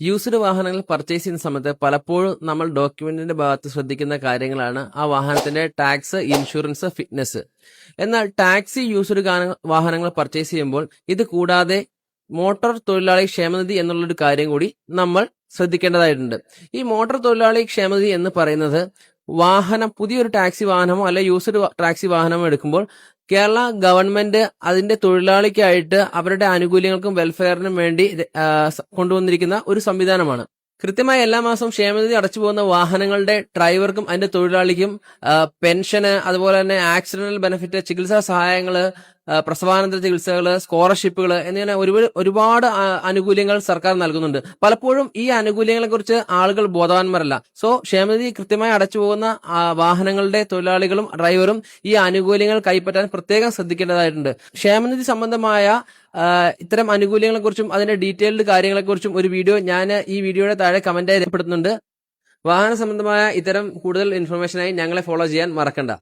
Used വാഹനങ്ങൾ purchase ചെയ്യുന്ന സമയത്ത് പലപ്പോഴും നമ്മൾ ഡോക്യുമെന്റിന്റെ ഭാഗത്ത് ശ്രദ്ധിക്കുന്ന കാര്യങ്ങളാണ് ആ വാഹനത്തിന്റെ ടാക്സ് ഇൻഷുറൻസ് ഫിറ്റ്നസ് എന്നാൽ ടാക്സി യൂസ്ഡ് വാഹനങ്ങൾ പർച്ചേസ് ചെയ്യുമ്പോൾ ഇത് കൂടാതെ മോട്ടോർ തൊഴിലാളി ക്ഷേമനിധി എന്നുള്ളൊരു കാര്യം കൂടി നമ്മൾ ശ്രദ്ധിക്കേണ്ടതായിട്ടുണ്ട്. ഈ മോട്ടോർ തൊഴിലാളി ക്ഷേമനിധി എന്ന് പറയുന്നത് വാഹനം പുതിയൊരു ടാക്സി വാഹനമോ അല്ലെ യൂസ്ഡ് ടാക്സി വാഹനമോ എടുക്കുമ്പോൾ കേരള ഗവൺമെന്റ് അതിന്റെ തൊഴിലാളിക്കായിട്ട് അവരുടെ ആനുകൂല്യങ്ങൾക്കും വെൽഫെയറിനും വേണ്ടി കൊണ്ടുവന്നിരിക്കുന്ന ഒരു സംവിധാനമാണ്. കൃത്യമായി എല്ലാ മാസവും ക്ഷേമനിധി അടച്ചു പോകുന്ന വാഹനങ്ങളുടെ ഡ്രൈവർക്കും അതിന്റെ തൊഴിലാളിക്കും പെൻഷന് അതുപോലെ തന്നെ ആക്സിഡന്റൽ ബെനിഫിറ്റ് ചികിത്സാ സഹായങ്ങൾ ആ, പ്രസവാനന്തര ചികിത്സകൾ സ്കോളർഷിപ്പുകൾ എന്നിങ്ങനെ ഒരുപാട് ഒരുപാട് ആനുകൂല്യങ്ങൾ സർക്കാർ നൽകുന്നുണ്ട്. പലപ്പോഴും ഈ ആനുകൂല്യങ്ങളെ കുറിച്ച് ആളുകൾ ബോധവാന്മാരല്ല. സോ ക്ഷേമനിധി കൃത്യമായി അടച്ചു പോകുന്ന വാഹനങ്ങളുടെ തൊഴിലാളികളും ഡ്രൈവറും ഈ ആനുകൂല്യങ്ങൾ കൈപ്പറ്റാൻ പ്രത്യേകം ശ്രദ്ധിക്കേണ്ടതായിട്ടുണ്ട്. ക്ഷേമനിധി സംബന്ധമായ ഇത്തരം ആനുകൂല്യങ്ങളെ കുറിച്ചും അതിന്റെ ഡീറ്റെയിൽഡ് കാര്യങ്ങളെ കുറിച്ചും ഒരു വീഡിയോ ഞാൻ ഈ വീഡിയോയുടെ താഴെ കമന്റായി രേഖപ്പെടുത്തുന്നുണ്ട്. വാഹന സംബന്ധമായ ഇത്തരം കൂടുതൽ ഇൻഫർമേഷനായി ഞങ്ങളെ ഫോളോ ചെയ്യാൻ മറക്കണ്ട.